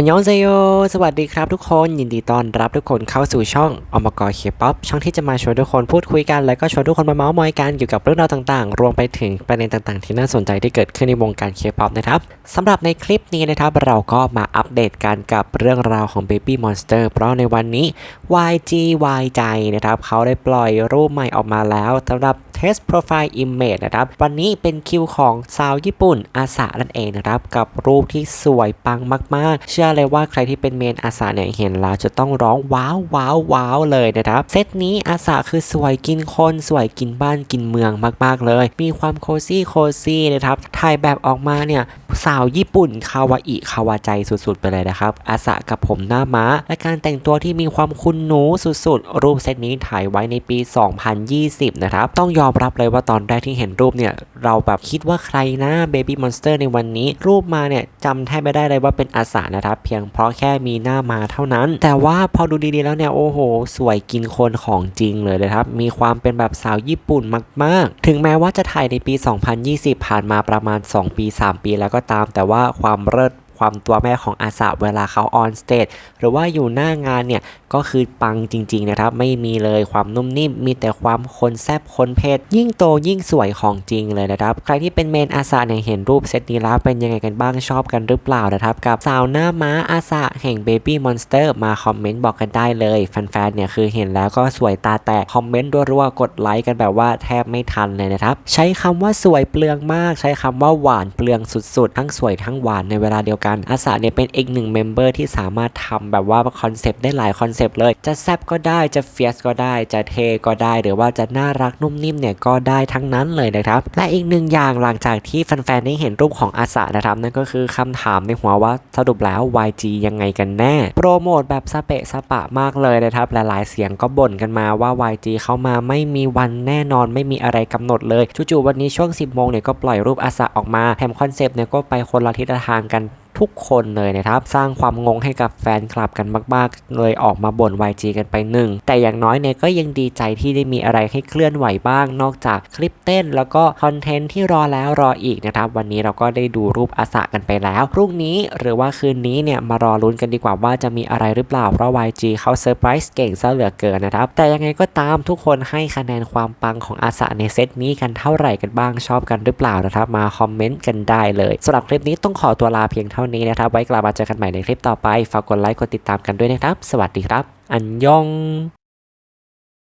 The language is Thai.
อันยองเซโย สวัสดีครับทุกคน ยินดีต้อนรับทุกคนเข้าสู่ช่องอมกรเคป๊อปช่องที่จะมาชวนทุกคนพูดคุยกันแล้วก็ชวนทุกคนมาเมาส์มอยกันเกี่ยวกับเรื่องราวต่างๆ รวมไปถึงประเด็นต่างๆ ที่น่าสนใจที่เกิดขึ้นในวงการเคป๊อปนะครับสำหรับในคลิปนี้นะครับ เราก็มาอัปเดตกันกับเรื่องราวของ Baby Monster เพราะในวันนี้ YG Y ใจนะครับเขาได้ปล่อยรูปใหม่ออกมาแล้วสำหรับ Test Profile Image นะครับ วันนี้เป็นคิวของสาวญี่ปุ่นอาสานั่นเองนะครับ กับรูปที่สวยปังมากๆ เชื่อเลยว่าใครที่เป็นเมนอาสาเนี่ยเห็นแล้วจะต้องร้องว้าวว้าวว้าวเลยนะครับเซตนี้อาสาคือสวยกินคนสวยกินบ้านกินเมืองมากๆเลย มีความโคซี่โคซี่นะครับถ่ายแบบออกมาเนี่ยสาวญี่ปุ่นคาวาอิคาวาใจสุดๆ ไปเลยนะครับ อาสากับผมหน้าม้า และการแต่งตัวที่มีความคุณหนูสุดๆ รูปเซตนี้ถ่ายไว้ในปี 2020 นะครับ ต้องยอมรับเลยว่าตอนแรกที่เห็นรูปเนี่ย เราแบบคิดว่าใครนะ Baby Monster ในวันนี้ รูปมาเนี่ยจำแทบไม่ได้เลยว่าเป็นอาสานะครับ เพียงเพราะแค่มีหน้ามาเท่านั้น แต่ว่าพอดูดีๆแล้วเนี่ยโอ้โห สวยกินคนของจริงเลยนะครับ มีความเป็นแบบสาวญี่ปุ่นมาก ๆ ถึงแม้ว่าจะถ่ายในปี 2020 ผ่านมาประมาณ 2 ปี 3 ปีแล้วก็ตาม แต่ว่าความเลิศ ความตัวแม่ของอาสาเวลาเขาออนสเตจหรือว่าอยู่หน้างานเนี่ย ก็คือปังจริง ๆ นะครับ ไม่มีเลยความนุ่มนิ่ม มีแต่ความคนแซบคนเพศยิ่งโตยิ่งสวยของจริงเลยนะครับ ใครที่เป็นเมนอาสาเนี่ยเห็นรูปเซตนี้แล้วเป็นยังไงกันบ้างชอบกันหรือเปล่านะครับ กับสาวหน้าม้าอาสาแห่ง Baby Monster มาคอมเมนต์บอกกันได้เลยแฟนๆเนี่ยคือเห็นแล้วก็สวยตาแตกคอมเมนต์รัวๆกดไลค์กันแบบว่าแทบไม่ทันเลยนะครับ ใช้คำว่าสวยเปลืองมาก ใช้คำว่าหวานเปลืองสุดๆ ทั้งสวยทั้งหวานในเวลาเดียวกันอาสาเนี่ยเป็นอีกหนึ่งเมมเบอร์ที่สามารถทำแบบว่าคอนเซปต์ได้หลายคอนเซปต์เลย จะแซบก็ได้จะเฟียสก็ได้ จะเทก็ได้ หรือว่าจะน่ารักนุ่มนิ่มเนี่ยก็ได้ทั้งนั้นเลยนะครับ และอีกหนึ่งอย่างหลังจากที่แฟนๆได้เห็นรูปของอาสานะครับนั่นก็คือคำถามในหัวว่าสรุปแล้ว YG ยังไงกันแน่ โปรโมทแบบสเปะสปะมากเลยนะครับหลายๆเสียงก็บ่นกันมาว่า YG เข้ามาไม่มีวันแน่นอนไม่มีอะไรกำหนดเลยจู่ๆวันนี้ช่วง 10โมงเนี่ยก็ปล่อยรูปอาสาออกมาแถมคอนเซปต์เนี่ยก็ไปคนละทิศทางกันทุกคนเลยนะครับ สร้างความงงให้กับแฟนคลับกันมาก ๆ เลยออกมาบ่น YG กันไปหนึ่งแต่อย่างน้อยเนี่ยก็ยังดีใจที่ได้มีอะไรให้เคลื่อนไหวบ้าง นอกจากคลิปเต้น แล้วก็คอนเทนต์ที่รอแล้วรออีกนะครับ วันนี้เราก็ได้ดูรูปอาสากันไปแล้วพรุ่งนี้หรือว่าคืนนี้เนี่ยมารอลุ้นกันดีกว่าว่าจะมีอะไรหรือเปล่าเพราะ YG เขาเซอร์ไพรส์เก่งซะเหลือเกินนะครับ แต่ยังไงก็ตามทุกคนให้คะแนนความปังของอาสาในเซตนี้กันเท่าไหร่กันบ้างชอบกันหรือเปล่านะครับ มาคอมเมนต์กันได้เลยสำหรับคลิปนี้ต้องขอตัวลาเพียงเท่านี้นะครับ ไว้กลับมาเจอกันใหม่ในคลิปต่อไป ฝากกดไลค์ กดติดตามกันด้วยนะครับ สวัสดีครับ อันยอง